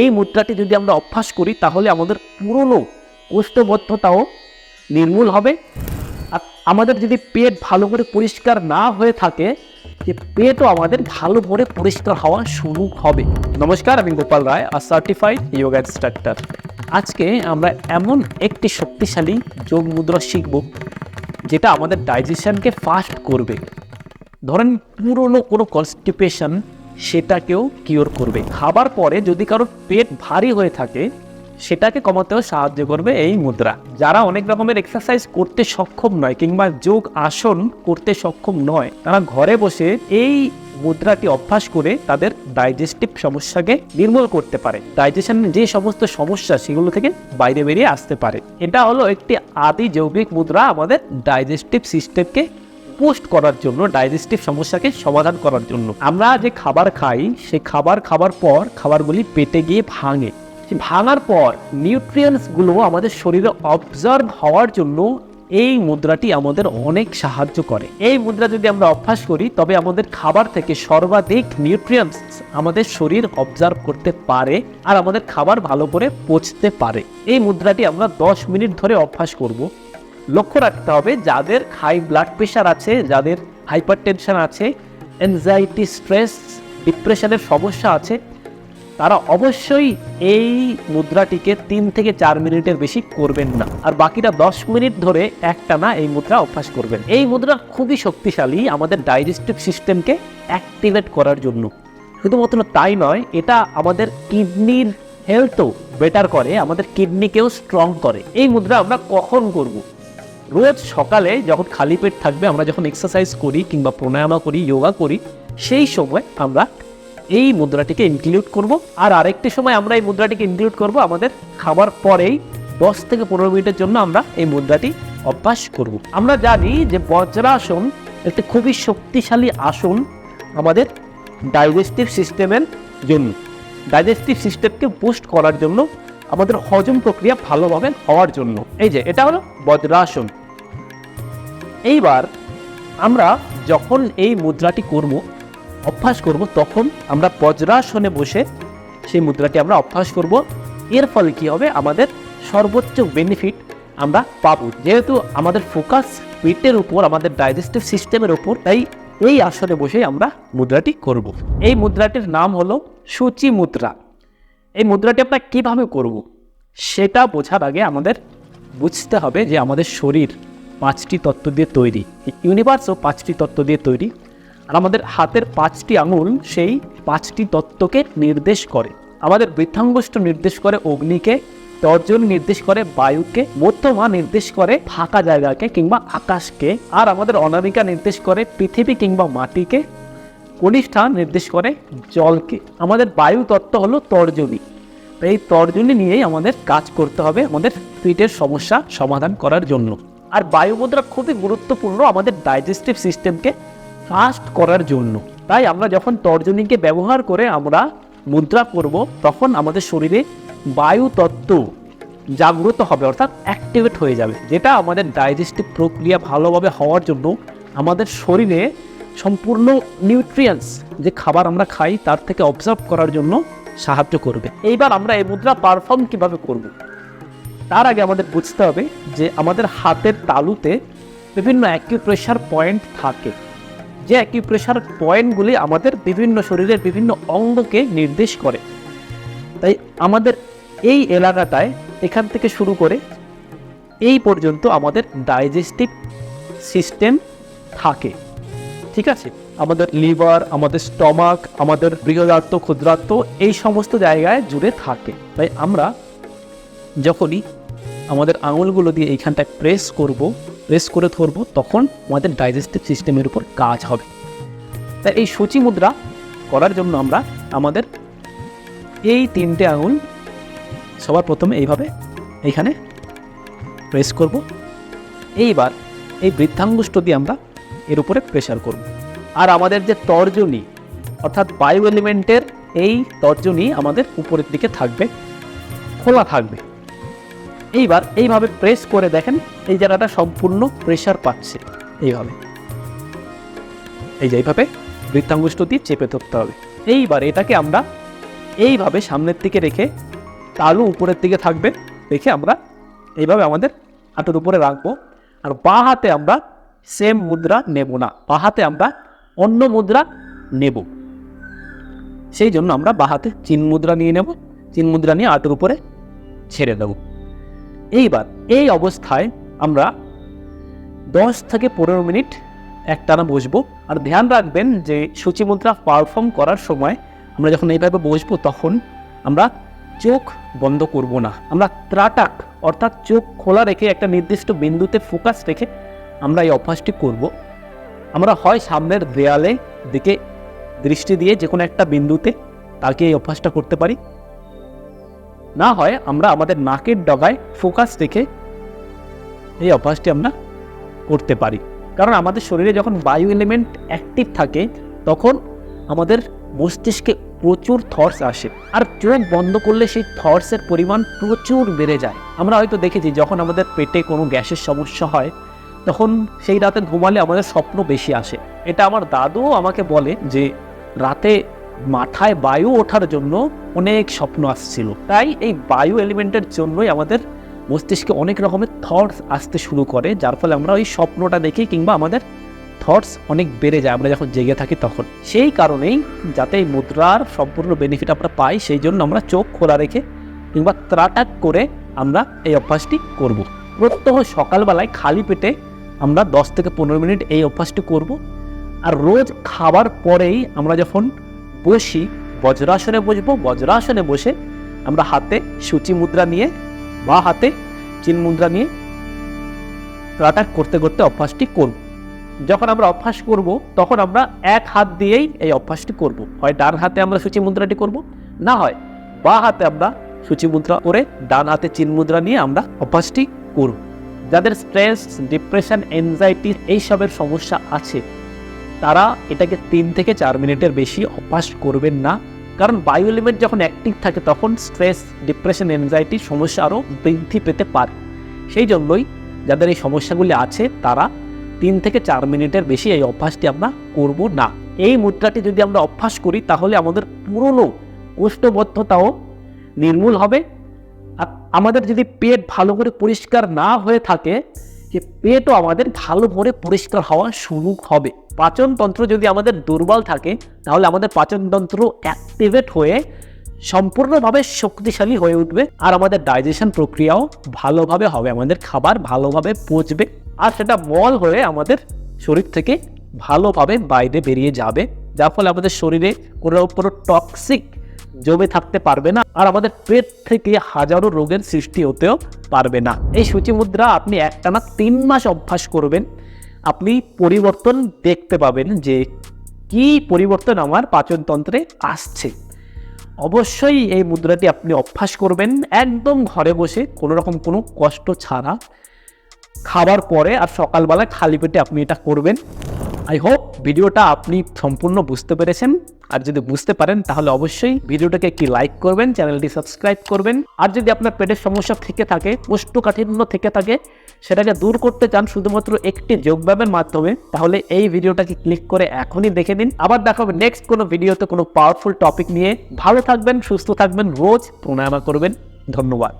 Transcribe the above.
এই মুদ্রাটি যদি আমরা অভ্যাস করি, তাহলে আমাদের পুরনো কোষ্ঠবদ্ধতাও নির্মূল হবে। আর আমাদের যদি পেট ভালো করে পরিষ্কার না হয়ে থাকে, যে পেটও আমাদের ভালো করে পরিষ্কার হওয়া শুরু হবে। নমস্কার, আমি গোপাল রায় আর সার্টিফাইড যোগা ইনস্ট্রাক্টর আজকে আমরা এমন একটি শক্তিশালী যোগ মুদ্রা শিখব, যেটা আমাদের ডাইজেশনকে ফাস্ট করবে। ধরেন পুরনো কোনো কনস্টিপেশন সেটাকেও কিওর করবে। খাবার পরে যদি কারোর পেট ভারী হয়ে থাকে, সেটাকে কমাতেও সাহায্য করবে এই মুদ্রা। যারা অনেক রকমের এক্সারসাইজ করতে সক্ষম নয় কিংবা যোগ আসন করতে সক্ষম নয়, তারা ঘরে বসে এই মুদ্রাটি অভ্যাস করে তাদের ডাইজেস্টিভ সমস্যাকে নির্মূল করতে পারে। ডাইজেশনের যে সমস্ত সমস্যা, সেগুলো থেকে বাইরে বেরিয়ে আসতে পারে। এটা হলো একটি আদি যৌগিক মুদ্রা আমাদের ডাইজেস্টিভ সিস্টেমকে পোস্ট করার জন্য, ডাইজেস্টিভ সমস্যাকে সমাধান করার জন্য। আমরা যে খাবার খাই সেই খাবার খাবার পর খাবারগুলি পেটে গিয়ে ভাঙে। ভাঙার পর নিউট্রিয়েন্টসগুলো আমাদের শরীরে অবজার্ভ হওয়ার জন্য এই মুদ্রাটি আমাদের অনেক সাহায্য করে। এই মুদ্রা যদি আমরা অভ্যাস করি, তবে আমাদের খাবার থেকে সর্বাধিক নিউট্রিয়েন্টস আমাদের শরীর অবজার্ভ করতে পারে আর আমাদের খাবার ভালো করে পচতে পারে। এই মুদ্রাটি আমরা দশ মিনিট ধরে অভ্যাস করব। লক্ষ্য রাখতে হবে যাদের হাই ব্লাড প্রেশার আছে, যাদের হাইপার টেনশন আছে অ্যাংজাইটি স্ট্রেস ডিপ্রেশনের সমস্যা আছে, তারা অবশ্যই এই মুদ্রাটিকে তিন থেকে চার মিনিটের বেশি করবেন না। আর বাকিটা দশ মিনিট ধরে একটানা এই মুদ্রা অভ্যাস করবেন। এই মুদ্রা খুবই শক্তিশালী আমাদের ডাইজেস্টিভ সিস্টেমকে অ্যাক্টিভেট করার জন্য। শুধুমাত্র তাই নয়, এটা আমাদের কিডনির হেলথও বেটার করে, আমাদের কিডনিকেও স্ট্রং করে। এই মুদ্রা আমরা কখন করব? রোজ সকালে যখন খালি পেট থাকবে, আমরা যখন এক্সারসাইজ করি কিংবা প্রাণায়ামা করি যোগা করি, সেই সময় আমরা এই মুদ্রাটিকে ইনক্লুড করব। আর আরেকটি সময় আমরা এই মুদ্রাটিকে ইনক্লুড করব, আমাদের খাবার পরেই দশ থেকে পনেরো মিনিটের জন্য আমরা এই মুদ্রাটি অভ্যাস করব। আমরা জানি যে বজ্রাসন একটি খুবই শক্তিশালী আসন আমাদের ডাইজেস্টিভ সিস্টেমের জন্য। ডাইজেস্টিভ সিস্টেমকে বুস্ট করার জন্য আমাদের হজম প্রক্রিয়া ভালোভাবে হওয়ার জন্য। এই যে, এটা হলো বজ্রাসন। এইবার আমরা যখন এই মুদ্রাটি করব, অভ্যাস করব, তখন আমরা বজ্রাসনে বসে সেই মুদ্রাটি আমরা অভ্যাস করব। এর ফলে কী হবে? আমাদের সর্বোচ্চ বেনিফিট আমরা পাবো। যেহেতু আমাদের ফোকাস পেটের উপর, আমাদের ডাইজেস্টিভ সিস্টেমের উপর, তাই এই আসনে বসে আমরা মুদ্রাটি করব। এই মুদ্রাটির নাম হলো সূচি মুদ্রা। এই মুদ্রাটি আমরা কীভাবে করব? সেটা বোঝার আগে আমাদের বুঝতে হবে যে আমাদের শরীর পাঁচটি তত্ত্ব দিয়ে তৈরি। ইউনিভার্সও পাঁচটি তত্ত্ব দিয়ে তৈরি। আর আমাদের হাতের পাঁচটি আঙুল সেই পাঁচটি তত্ত্বকে নির্দেশ করে। আমাদের বৃদ্ধাঙ্গুষ্ঠ নির্দেশ করে অগ্নিকে, তর্জন নির্দেশ করে বায়ুকে, মধ্যমা নির্দেশ করে ফাঁকা জায়গাকে কিংবা আকাশকে, আর আমাদের অনামিকা নির্দেশ করে পৃথিবী কিংবা মাটিকে, কনিষ্ঠা নির্দেশ করে জলকে। আমাদের বায়ু তত্ত্ব হলো তর্জনী। এই তর্জনী নিয়েই আমাদের কাজ করতে হবে, আমাদের পেটের সমস্যা সমাধান করার জন্য। আর বায়ুমুদ্রা খুবই গুরুত্বপূর্ণ আমাদের ডাইজেস্টিভ সিস্টেমকে ফাস্ট করার জন্য। তাই আমরা যখন তর্জনীকে ব্যবহার করে আমরা মুদ্রা করব, তখন আমাদের শরীরে বায়ু তত্ত্ব জাগ্রত হবে, অর্থাৎ অ্যাক্টিভেট হয়ে যাবে, যেটা আমাদের ডাইজেস্টিভ প্রক্রিয়া ভালোভাবে হওয়ার জন্য আমাদের শরীরে সম্পূর্ণ নিউট্রিয়েন্টস যে খাবার আমরা খাই, তার থেকে অবজার্ভ করার জন্য সাহায্য করবে। এইবার আমরা এই মুদ্রা পারফর্ম কীভাবে করব? তার আগে আমাদের বুঝতে হবে যে আমাদের হাতের তালুতে বিভিন্ন অ্যাকিউপ্রেশার পয়েন্ট থাকে। যে অ্যাকিউপ্রেশার পয়েন্টগুলি আমাদের বিভিন্ন শরীরের বিভিন্ন অঙ্গকে নির্দেশ করে। তাই আমাদের এই এলাকাটায় এখান থেকে শুরু করে এই পর্যন্ত আমাদের ডাইজেস্টিভ সিস্টেম থাকে। ঠিক আছে? আমাদের লিভার আমাদের স্টমাক আমাদের বৃহদার্থ, ক্ষুদ্রার্থ এই সমস্ত জায়গায় জুড়ে থাকে। তাই আমরা যখনই আমাদের আঙুলগুলো দিয়ে এইখানটায় প্রেস করব প্রেস করে ধরবো, তখন আমাদের ডাইজেস্টিভ সিস্টেমের উপর কাজ হবে। তাই এই সূচি মুদ্রা করার জন্য আমরা আমাদের এই তিনটে আঙুল সবার প্রথমে এইভাবে এইখানে প্রেস করব। এইবার এই বৃদ্ধাঙ্গুষ্ঠ দিয়ে আমরা এর উপরে প্রেশার করব। আর আমাদের যে তর্জনী, অর্থাৎ বায়ু এলিমেন্টের এই তর্জনী আমাদের উপরের দিকে থাকবে, খোলা থাকবে। এইবার এইভাবে প্রেস করে দেখেন, এই জায়গাটা সম্পূর্ণ প্রেশার পাচ্ছে। এইভাবে। এই যে এইভাবে বৃত্তাঙ্গুষ্ঠ দিয়ে চেপে ধরতে হবে। এইবার এটাকে আমরা এইভাবে সামনের দিকে রেখে তালু উপরের দিকে থাকবে, রেখে আমরা এইভাবে আমাদের হাতের উপরে রাখব। আর বাঁ হাতে আমরা সেম মুদ্রা নেব না, বাঁ হাতে আমরা অন্য মুদ্রা নেব। সেই জন্য আমরা বাঁ হাতে চিন মুদ্রা নিয়ে নেব, চিন মুদ্রা নিয়ে হাতের উপরে ছেড়ে দেব। এইবার এই অবস্থায় আমরা দশ থেকে পনেরো মিনিট একটানা বসবো। আর ধ্যান রাখবেন যে সূচি মুদ্রা পারফর্ম করার সময় আমরা যখন এইভাবে বসবো তখন আমরা চোখ বন্ধ করব না। আমরা ত্রাটাক অর্থাৎ চোখ খোলা রেখে একটা নির্দিষ্ট বিন্দুতে ফোকাস রেখে আমরা এই অভ্যাসটি করব। আমরা হয় সামনের দেয়ালে দিকে দৃষ্টি দিয়ে যে কোনো একটা বিন্দুতে তাকে এই অভ্যাসটা করতে পারি। না হয় আমরা আমাদের নাকের ডগায় ফোকাস রেখে এই অভ্যাসটি আমরা করতে পারি। কারণ আমাদের শরীরে যখন বায়ু এলিমেন্ট অ্যাক্টিভ থাকে, তখন আমাদের মস্তিষ্কে প্রচুর থটস আসে। আর চোখ বন্ধ করলে সেই থটসের পরিমাণ প্রচুর বেড়ে যায়। আমরা হয়তো দেখেছি, যখন আমাদের পেটে কোনো গ্যাসের সমস্যা হয়, তখন সেই রাতে ঘুমালে আমাদের স্বপ্ন বেশি আসে। এটা আমার দাদুও আমাকে বলে যে, রাতে মাথায় বায়ু ওঠার জন্য অনেক স্বপ্ন আসছিল। তাই এই বায়ু এলিমেন্টের জন্যই আমাদের মস্তিষ্কে অনেক রকমের থটস আসতে শুরু করে, যার ফলে আমরা ওই স্বপ্নটা দেখি কিংবা আমাদের থটস অনেক বেড়ে যায়, আমরা যখন জেগে থাকি তখন। সেই কারণেই যাতে এই মুদ্রার সম্পূর্ণ বেনিফিট আমরা পাই, সেই জন্য আমরা চোখ খোলা রেখে কিংবা ত্রাটাক করে আমরা এই অভ্যাসটি করব। প্রত্যহ সকালবেলায় খালি পেটে আমরা দশ থেকে পনেরো মিনিট এই অভ্যাসটি করব। আর রোজ খাবার পরেই আমরা যখন বসি, বজ্রাসনে বসবো, বজ্রাসনে বসে আমরা হাতে সূচি মুদ্রা নিয়ে বা হাতে চিন মুদ্রা নিয়ে ত্রাটাক করতে করতে অভ্যাসটি করব। যখন আমরা অভ্যাস করব, তখন আমরা এক হাত দিয়েই এই অভ্যাসটি করব। হয় ডান হাতে আমরা সূচি মুদ্রাটি করব, না হয় বা হাতে আমরা সূচি মুদ্রা করে ডান হাতে চিন মুদ্রা নিয়ে আমরা অভ্যাসটি করব। যাদের স্ট্রেস, ডিপ্রেশন এনজাইটি এইসবের সমস্যা আছে তারা এটাকে তিন থেকে চার মিনিটের বেশি অভ্যাস করবেন না। কারণ বায়ু এলিমেন্ট যখন অ্যাক্টিভ থাকে, তখন স্ট্রেস ডিপ্রেশন এনজাইটির সমস্যা আরও বৃদ্ধি পেতে পারে। সেই জন্যই যাদের এই সমস্যাগুলি আছে, তারা তিন থেকে চার মিনিটের বেশি এই অভ্যাসটি আমরা করব না। এই মুদ্রাটি যদি আমরা অভ্যাস করি, তাহলে আমাদের পুরনো কোষ্ঠবদ্ধতাও নির্মূল হবে। আর আমাদের যদি পেট ভালো করে পরিষ্কার না হয়ে থাকে যে পেটও আমাদের ভালো করে পরিষ্কার হওয়া শুরু হবে। পাচনতন্ত্র যদি আমাদের দুর্বল থাকে, তাহলে আমাদের পাচনতন্ত্র অ্যাক্টিভেট হয়ে সম্পূর্ণভাবে শক্তিশালী হয়ে উঠবে আর আমাদের ডাইজেশন প্রক্রিয়াও ভালোভাবে হবে, আমাদের খাবার ভালোভাবে পচবে আর সেটা মল হয়ে আমাদের শরীর থেকে ভালোভাবে বাইরে বেরিয়ে যাবে, যার ফলে আমাদের শরীরে কোনো কোনো টক্সিক জমে থাকতে পারবে না আর আমাদের পেট থেকে হাজারো রোগের সৃষ্টি হতেও পারবে না। এই সূচি মুদ্রা আপনি একটানা তিন মাস অভ্যাস করবেন আপনি পরিবর্তন দেখতে পাবেন যে কি পরিবর্তন আমার পাচনতন্ত্রে আসছে। অবশ্যই এই মুদ্রাটি আপনি অভ্যাস করবেন, একদম ঘরে বসে কোনো রকম কোনো কষ্ট ছাড়া। খাবার পরে আর সকালবেলা খালি পেটে আপনি এটা করবেন। আই হোপ ভিডিওটা আপনি সম্পূর্ণ বুঝতে পেরেছেন। আর যদি বুঝতে পারেন, তাহলে অবশ্যই ভিডিওটাকে একটি লাইক করবেন, চ্যানেলটি সাবস্ক্রাইব করবেন। আর যদি আপনার পেটের সমস্যা থেকে থাকে, কোষ্ঠকাঠিন্য থেকে থাকে, সেটাকে দূর করতে চান শুধুমাত্র একটি যোগব্যায়ামের মাধ্যমে, তাহলে এই ভিডিওটাকে ক্লিক করে এখনই দেখে নিন। আবার দেখা হবে নেক্সট কোনো ভিডিওতে কোনো পাওয়ারফুল টপিক নিয়ে। ভালো থাকবেন, সুস্থ থাকবেন, রোজ প্রণায়ামা করবেন। ধন্যবাদ।